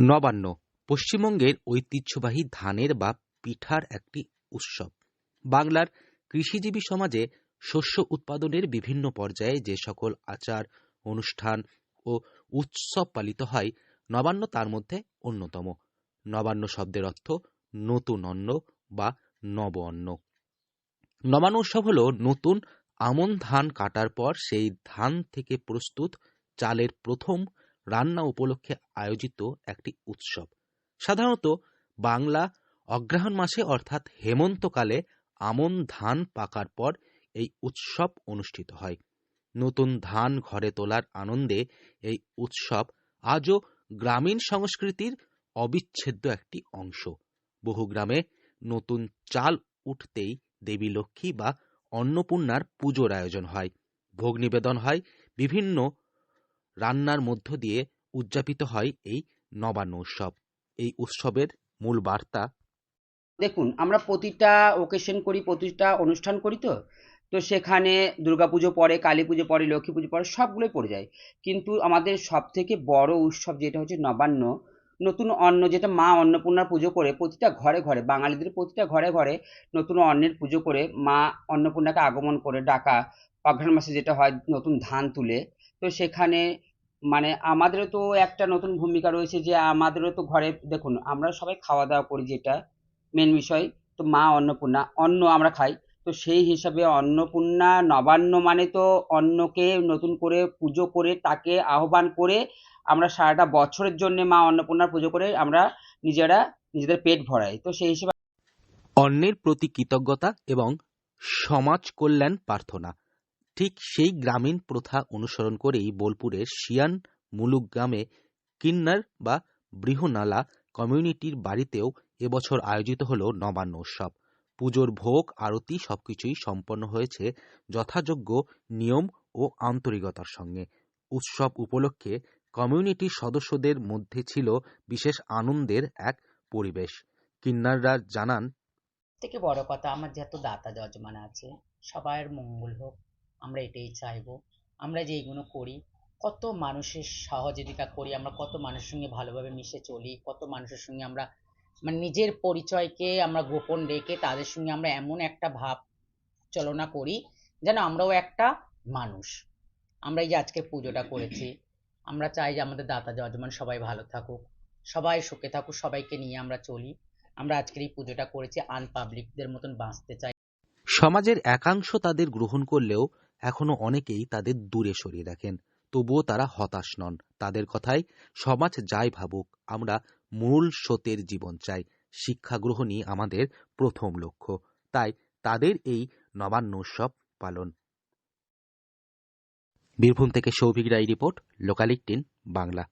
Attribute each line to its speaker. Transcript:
Speaker 1: নবান্ন, পশ্চিমবঙ্গের ঐতিহ্যবাহী ধানের বা পিঠার একটি উৎসব। বাংলার কৃষিজীবী সমাজে শস্য উৎপাদনের বিভিন্ন পর্যায়ে যে সকল আচার, অনুষ্ঠান ও উৎসব পালিত হয়, নবান্ন তার মধ্যে অন্যতম। নবান্ন শব্দের অর্থ নতুন অন্ন বা নব অন্ন। নবান্ন উৎসব হল নতুন আমন ধান কাটার পর সেই ধান থেকে প্রস্তুত চালের প্রথম রান্না উপলক্ষে আয়োজিত একটি উৎসব। সাধারণত বাংলা অগ্রহায়ণ মাসে অর্থাৎ হেমন্তকালে আমন ধান পাকার পর এই উৎসব অনুষ্ঠিত হয়। নতুন ধান ঘরে তোলার আনন্দে এই উৎসব আজও গ্রামীণ সংস্কৃতির অবিচ্ছেদ্য একটি অংশ। বহু গ্রামে নতুন চাল উঠতেই দেবী লক্ষ্মী বা অন্নপূর্ণার পুজোর আয়োজন হয়। ভোগ নিবেদন হয় বিভিন্ন রান্নার মধ্য দিয়ে উদযাপিত হয় এই নবান্ন উৎসব। এই উৎসবের মূল বার্তা
Speaker 2: দেখুন, আমরা প্রতিটা ওকেশন করি, প্রতিটা অনুষ্ঠান করি তো। তো সেখানে দুর্গাপুজো পড়ে কালী পুজো পড়ে লক্ষ্মী পুজো পড়ে, সবগুলোই পড়ে যায়। কিন্তু আমাদের সব থেকে বড় উৎসব যেটা হচ্ছে নবান্ন, নতুন অন্ন যেটা মা অন্নপূর্ণার পুজো করে, প্রতিটা ঘরে ঘরে, বাঙালিদের প্রতিটা ঘরে ঘরে নতুন অন্নের পুজো করে মা অন্নপূর্ণাকে আগমন করে ডাকা অঘ্রাণ মাসে যেটা হয় নতুন ধান তুলে, তো সেখানে মানে আমাদেরও তো একটা নতুন ভূমিকা রয়েছে যে আমাদেরও তো ঘরে, দেখুন, আমরা সবাই খাওয়া দাওয়া করি যেটা মেন বিষয়, তো মা অন্নপূর্ণা, অন্ন আমরা খাই, তো সেই হিসাবে অন্নপূর্ণা নবান্ন মানে তো অন্নকে নতুন করে পুজো করে তাকে আহ্বান করে আমরা সারাটা বছরের জন্য মা অন্নপূর্ণার পুজো করে আমরা নিজেরা নিজেদের পেট ভরাই, তো সেই হিসেবে
Speaker 1: অন্যের প্রতি কৃতজ্ঞতা এবং সমাজ কল্যাণ প্রার্থনা। ঠিক সেই গ্রামীণ প্রথা অনুসরণ করেই বোলপুরের শিয়ান মুলুক গ্রামে কিন্নার বা বৃহনালা কমিউনিটির বাড়িতেও এবছর আয়োজিত হলো নবান্ন উৎসব। পুজোর ভোগ, আরতি সবকিছুই সম্পন্ন হয়েছে যথাযোগ্য নিয়ম ও আন্তরিকতার সঙ্গে। উৎসব উপলক্ষে কমিউনিটির সদস্যদের মধ্যে ছিল বিশেষ আনন্দের এক পরিবেশ। কিন্নাররা জানান,
Speaker 3: থেকে বড় কথা, আমার যত দাতা যজমান আছে সবার মঙ্গল হোক আমরা এটাই চাইব। আমরা যে এইগুলো করি, কত মানুষের সহযোগিতা করি, আমরা কত মানুষের সঙ্গে ভালোভাবে মিশে চলি, কত মানুষের সঙ্গে আমরা মানে নিজের পরিচয়কে আমরা গোপন রেখে তাদের সঙ্গে আমরা এমন একটা ভাব চলনা করি, যেন আমরাও একটা মানুষ। আমরা এই যে আজকে পুজোটা করেছি, আমরা চাই যে আমাদের দাতা যজমান সবাই ভালো থাকুক, সবাই সুখে থাকুক, সবাইকে নিয়ে আমরা চলি। আমরা আজকের এই পুজোটা করেছি আনপাবলিকদের মতন বাঁচতে চাই।
Speaker 1: সমাজের একাংশ তাদের গ্রহণ করলেও এখনও অনেকেই তাদের দূরে সরিয়ে রাখেন, তবুও তারা হতাশ নন। তাদের কথায় সমাজ যাই ভাবুক, আমরা মূল স্রোতের জীবন চাই। শিক্ষা গ্রহণই আমাদের প্রথম লক্ষ্য। তাই তাদের এই নবান্ন উৎসব পালন। বীরভূম থেকে Souvik Roy report, local eighteen Bangla.